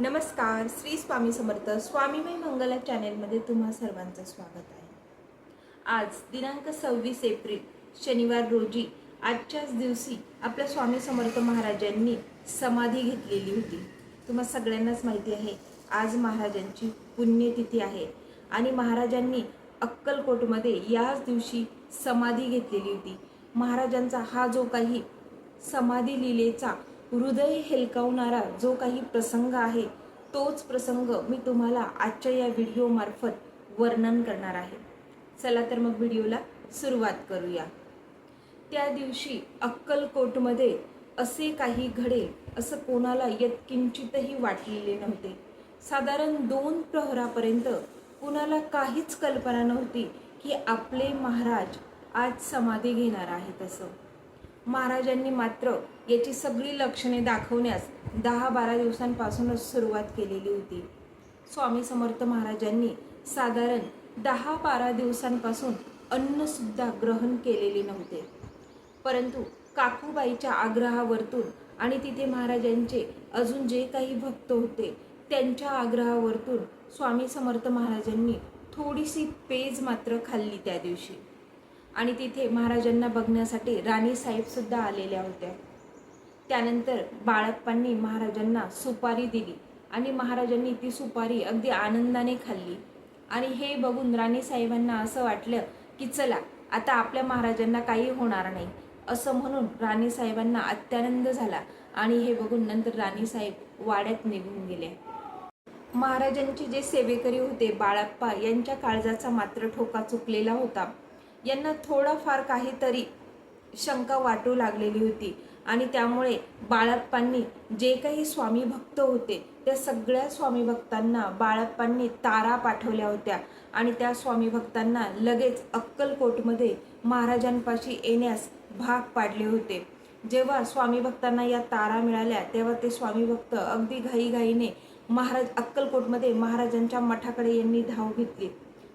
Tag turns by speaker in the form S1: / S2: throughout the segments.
S1: नमस्कार श्री स्वामी समर्थ स्वामीमय मंगला चॅनेलमध्ये तुम्हा सर्वांचं स्वागत आहे. आज दिनांक सव्वीस एप्रिल शनिवार रोजी आजच्याच दिवशी आपल्या स्वामी समर्थ महाराजांनी समाधी घेतलेली होती. तुम्हा सगळ्यांनाच माहिती आहे आज महाराजांची पुण्यतिथी आहे आणि महाराजांनी अक्कलकोटमध्ये याच दिवशी समाधी घेतलेली होती. महाराजांचा हा जो काही समाधी लिलेचा हृदय हेलकावणारा जो काही प्रसंग आहे तोच प्रसंग मी तुम्हाला आजच्या या व्हिडिओमार्फत वर्णन करणार आहे. चला तर मग व्हिडिओला सुरुवात करूया. त्या दिवशी अक्कलकोटमध्ये असे काही घडेल असं कोणाला यत्किंचितही वाटलेले नव्हते. साधारण दोन प्रहरापर्यंत कुणाला काहीच कल्पना नव्हती की आपले महाराज आज समाधी घेणार आहेत असं. महाराजांनी मात्र याची सगळी लक्षणे दाखवण्यास दहा बारा दिवसांपासूनच सुरुवात केलेली होती. स्वामी समर्थ महाराजांनी साधारण दहा बारा दिवसांपासून अन्नसुद्धा ग्रहण केलेले नव्हते. परंतु काकूबाईच्या आग्रहावरतून आणि तिथे महाराजांचे अजून जे काही भक्त होते त्यांच्या आग्रहावरतून स्वामी समर्थ महाराजांनी थोडीशी पेज मात्र खाल्ली त्या दिवशी. आणि तिथे महाराजांना बघण्यासाठी राणी साहेबसुद्धा आलेल्या होत्या. त्यानंतर बाळप्पांनी महाराजांना सुपारी दिली आणि महाराजांनी ती सुपारी अगदी आनंदाने खाल्ली. आणि हे बघून राणी साहेबांना असं वाटलं की चला आता आपल्या महाराजांना काही होणार नाही. असं म्हणून राणी साहेबांना अत्यानंद झाला आणि हे बघून नंतर राणी साहेब वाड्यात निघून गेले. महाराजांचे जे सेवेकरी होते बाळाप्पा यांच्या काळजाचा मात्र ठोका चुकलेला होता. यांना थोडंफार काहीतरी शंका वाटू लागलेली होती. आणि त्यामुळे बाळप्पांनी जे काही स्वामी भक्त होते त्या सगळ्या स्वामी भक्तांना बाळप्पांनी तारा पाठवल्या होत्या. आणि त्या स्वामी भक्तांना लगेच अक्कलकोटमध्ये महाराजांपाशी येण्यास भाग पाडले होते. जेव्हा स्वामी भक्तांना या तारा मिळाल्या तेव्हा ते स्वामी भक्त अगदी घाईघाईने महाराज अक्कलकोटमध्ये महाराजांच्या मठाकडे यांनी धाव घेतली.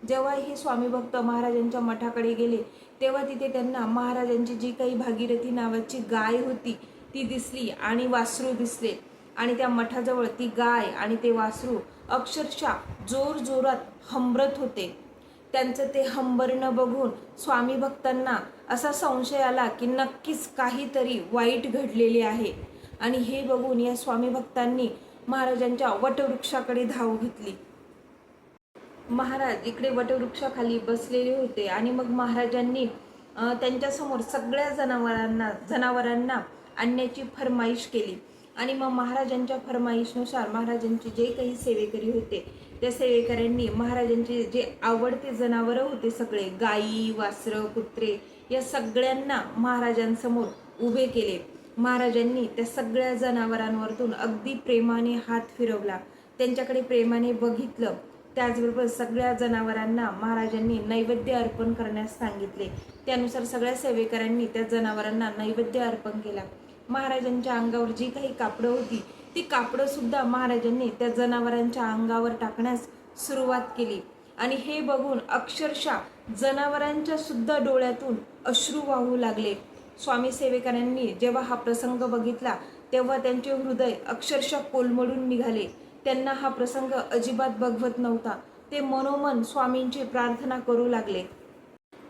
S1: जेव्हा हे स्वामी भक्त महाराजांच्या मठाकडे गेले तेव्हा तिथे त्यांना महाराजांची जी काही भागीरथी नावाची गाय होती ती दिसली आणि वासरू दिसले. आणि त्या मठाजवळ ती गाय आणि ते वासरू अक्षरशः जोर जोरात हंबरत होते. त्यांचं ते हंबरणं बघून स्वामी भक्तांना असा संशय आला की नक्कीच काहीतरी वाईट घडलेले आहे. आणि हे बघून या स्वामी भक्तांनी महाराजांच्या वटवृक्षाकडे धाव घेतली. महाराज इकडे वटवृक्षाखाली बसलेले होते आणि मग महाराजांनी त्यांच्यासमोर सगळ्या जनावरांना जनावरांना आणण्याची फरमाईश केली. आणि मग महाराजांच्या फरमाईशनुसार महाराजांचे जे काही सेवेकरी होते त्या सेवेकऱ्यांनी महाराजांचे जे आवडते जनावरं होते सगळे गायी वासरं कुत्रे या सगळ्यांना महाराजांसमोर उभे केले. महाराजांनी त्या सगळ्या जनावरांवरतून अगदी प्रेमाने हात फिरवला. त्यांच्याकडे प्रेमाने बघितलं. त्याचबरोबर सगळ्या जनावरांना महाराजांनी नैवेद्य अर्पण करण्यास सांगितले. त्यानुसार सगळ्या सेवेकऱ्यांनी त्या जनावरांना नैवेद्य अर्पण केला. महाराजांच्या अंगावर जी काही कापडं होती ती कापडं सुद्धा महाराजांनी त्या जनावरांच्या अंगावर टाकण्यास सुरुवात केली. आणि हे बघून अक्षरशः जनावरांच्या सुद्धा डोळ्यातून अश्रू वाहू लागले. स्वामी सेवेकरांनी जेव्हा हा प्रसंग बघितला तेव्हा त्यांचे हृदय अक्षरशः कोलमडून निघाले. त्यांना हा प्रसंग अजिबात बघवत नव्हता. ते मनोमन स्वामींची प्रार्थना करू लागले.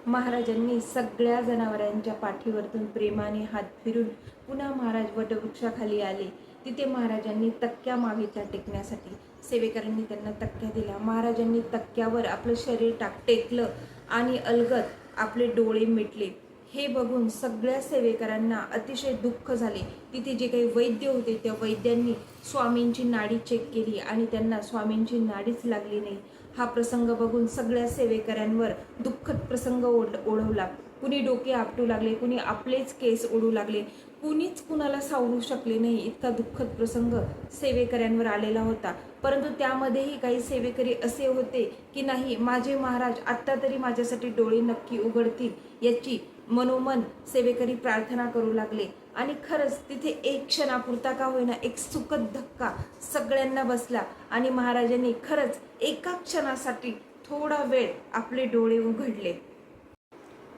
S1: महाराजांनी सगळ्या जनावरांच्या पाठीवरतून प्रेमाने हात फिरून पुन्हा महाराज वटवृक्षाखाली आले. तिथे महाराजांनी तक्क्या मागेच्या टेकण्यासाठी सेवेकरांनी त्यांना तक्क्या दिला महाराजांनी तक्क्यावर आपलं शरीर टाक टेकलं आणि अलगत आपले डोळे मिटले. हे बघून सगळ्या सेवेकरांना अतिशय दुःख झाले. तिथे जे काही वैद्य होते त्या वैद्यांनी स्वामींची नाडी चेक केली आणि त्यांना स्वामींची नाडीच लागली नाही. हा प्रसंग बघून सगळ्या सेवेकऱ्यांवर दुःखद प्रसंग ओढ ओढवला. कुणी डोके आपटू लागले कुणी आपलेच केस ओढू लागले कुणीच कुणाला सावरू शकले नाही. इतका दुःखद प्रसंग सेवेकऱ्यांवर आलेला होता. परंतु त्यामध्येही काही सेवेकरी असे होते की नाही माझे महाराज आत्ता तरी माझ्यासाठी डोळे नक्की उघडतील याची मनोमन सेवेकरी प्रार्थना करू लागले. आणि खरंच तिथे एक क्षणापुरता का होईना एक सुखद धक्का सगळ्यांना बसला आणि महाराजांनी खरंच एका क्षणासाठी थोडा वेळ आपले डोळे उघडले.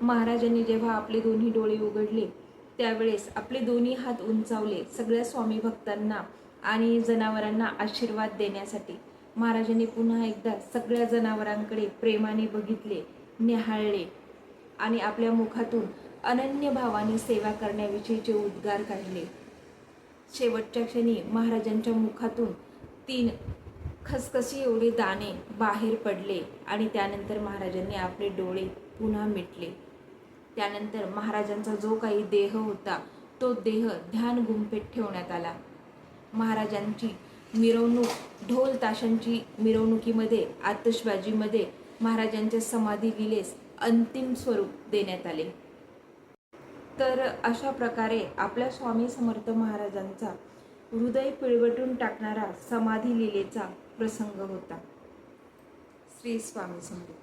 S1: महाराजांनी जेव्हा आपले दोन्ही डोळे उघडले त्यावेळेस आपले दोन्ही हात उंचावले सगळ्या स्वामी भक्तांना आणि जनावरांना आशीर्वाद देण्यासाठी. महाराजांनी पुन्हा एकदा सगळ्या जनावरांकडे प्रेमाने बघितले निहाळले आणि आपल्या मुखातून अनन्य भावाने सेवा करण्याविषयीचे उद्गार काढले. शेवटच्या क्षणी महाराजांच्या मुखातून तीन खसखशी एवढे दाणे बाहेर पडले आणि त्यानंतर महाराजांनी आपले डोळे पुन्हा मिटले. त्यानंतर महाराजांचा जो काही देह होता तो देह ध्यान गुंफेत ठेवण्यात आला. महाराजांची मिरवणूक ढोल ताशांची मिरवणुकीमध्ये आतषबाजीमध्ये महाराजांच्या समाधी विलेस अंतिम स्वरूप देण्यात आले. तर अशा प्रकारे आपल्या स्वामी समर्थ महाराजांचा हृदय पिळवटून टाकणारा समाधी लिलेचा प्रसंग होता. श्री स्वामी समर्थ.